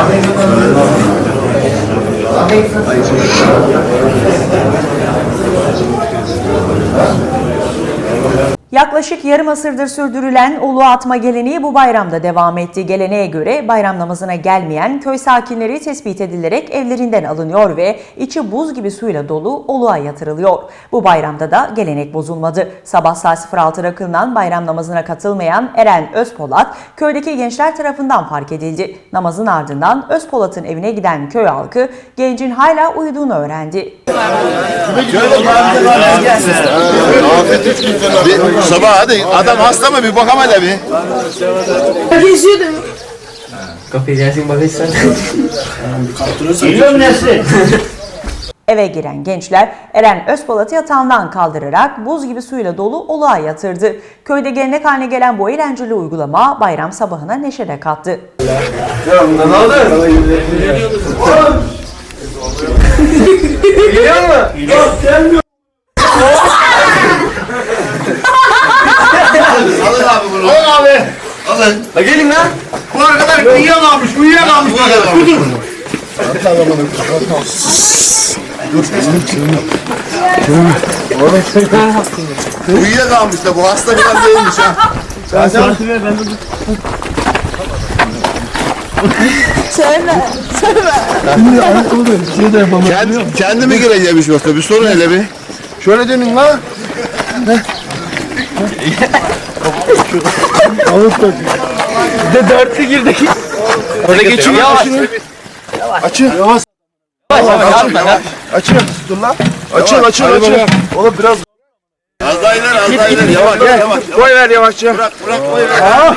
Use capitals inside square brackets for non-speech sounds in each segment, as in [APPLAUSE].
Thank you. Yaklaşık yarım asırdır sürdürülen ulu atma geleneği bu bayramda devam etti. Geleneğe göre bayram namazına gelmeyen köy sakinleri tespit edilerek evlerinden alınıyor ve içi buz gibi suyla dolu oluğa yatırılıyor. Bu bayramda da gelenek bozulmadı. Sabah saat 06'da kılınan bayram namazına katılmayan Eren Özpolat köydeki gençler tarafından fark edildi. Namazın ardından Özpolat'ın evine giden köy halkı gencin hala uyuduğunu öğrendi. Bir sabah hadi adam hasta mı bir bakalım hele bir. Kapıyı gelsin bakırsan. Eve giren gençler Eren Özpolat'ı yatağından kaldırarak buz gibi suyla dolu oluğa yatırdı. Köyde gelenek haline gelen bu eğlenceli uygulama bayram sabahına neşede kattı. Alın abi bunu. Alın abi. Alın. Ha gelin lan. Bu arkadaş uyuyakalmış uyuyakalmış. Kudur. Uyuyakalmış da bu hasta falan değilmiş ha. Kendi, kendi mi gireceğimiş yoksa bir sorun hele bir. Şöyle dönün la. De dörtlü girdik. Orada geçin yavaş. Açın. Yavaş. Açın. Açın. Dur lan. Açın açın açın. Oğlum biraz. Az daha ileri az daha ileri. Yavaş yavaş. Koy ver yavaşça. Bırak bırak koy ver.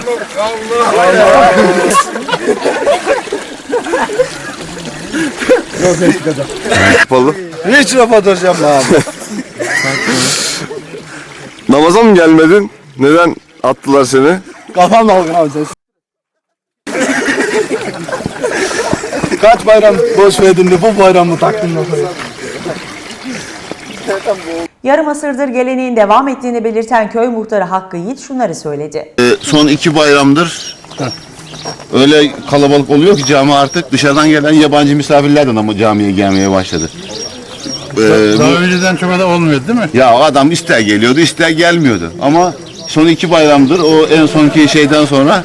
Yapalım. Hiç rafa duracağım abi. Namaza mı gelmedin? Neden attılar seni? Kafam dalgın abi sen. Kaç bayram boş verdin de bu bayramı taktın kafayı. Yarım asırdır geleneğin devam ettiğini belirten köy muhtarı Hakkı Yiğit şunları söyledi. Ee, son iki bayramdır öyle kalabalık oluyor ki cami artık dışarıdan gelen yabancı misafirler de ama camiye gelmeye başladı. Ee, Daha bu- önceden çok da olmuyordu değil mi? ya adam ister geliyordu ister gelmiyordu ama son iki bayramdır o en sonki şeyden sonra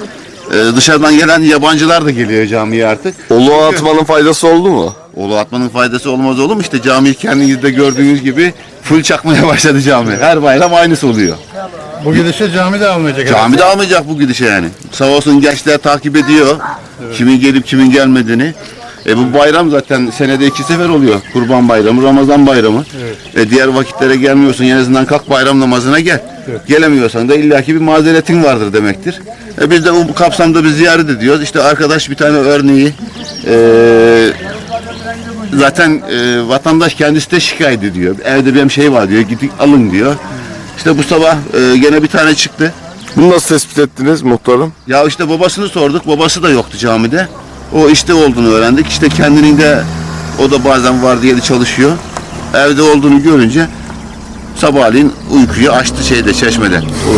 e, dışarıdan gelen yabancılar da geliyor camiye artık. Oluğa atmanın faydası oldu mu? Olu atmanın faydası olmaz olur mu? İşte camiyi kendiniz de gördüğünüz gibi full çakmaya [LAUGHS] başladı cami. Her bayram aynısı oluyor. Bu gidişle cami de almayacak. Cami de almayacak bu gidişe yani. Sağ olsun gençler takip ediyor. Kimin gelip kimin gelmediğini. E bu bayram zaten senede iki sefer oluyor. Kurban bayramı, Ramazan bayramı. E diğer vakitlere gelmiyorsun. En azından kalk bayram namazına gel. Gelemiyorsan da illaki bir mazeretin vardır demektir. E biz de bu kapsamda bir ziyaret ediyoruz. İşte arkadaş bir tane örneği e, zaten e, vatandaş kendisi de şikayet ediyor. Evde benim şey var diyor. Gidin alın diyor. İşte bu sabah e, gene bir tane çıktı. Bunu nasıl tespit ettiniz muhtarım? Ya işte babasını sorduk. Babası da yoktu camide. O işte olduğunu öğrendik. İşte kendinin de o da bazen vardiyeli çalışıyor. Evde olduğunu görünce sabahleyin uykuyu açtı şeyde çeşmede.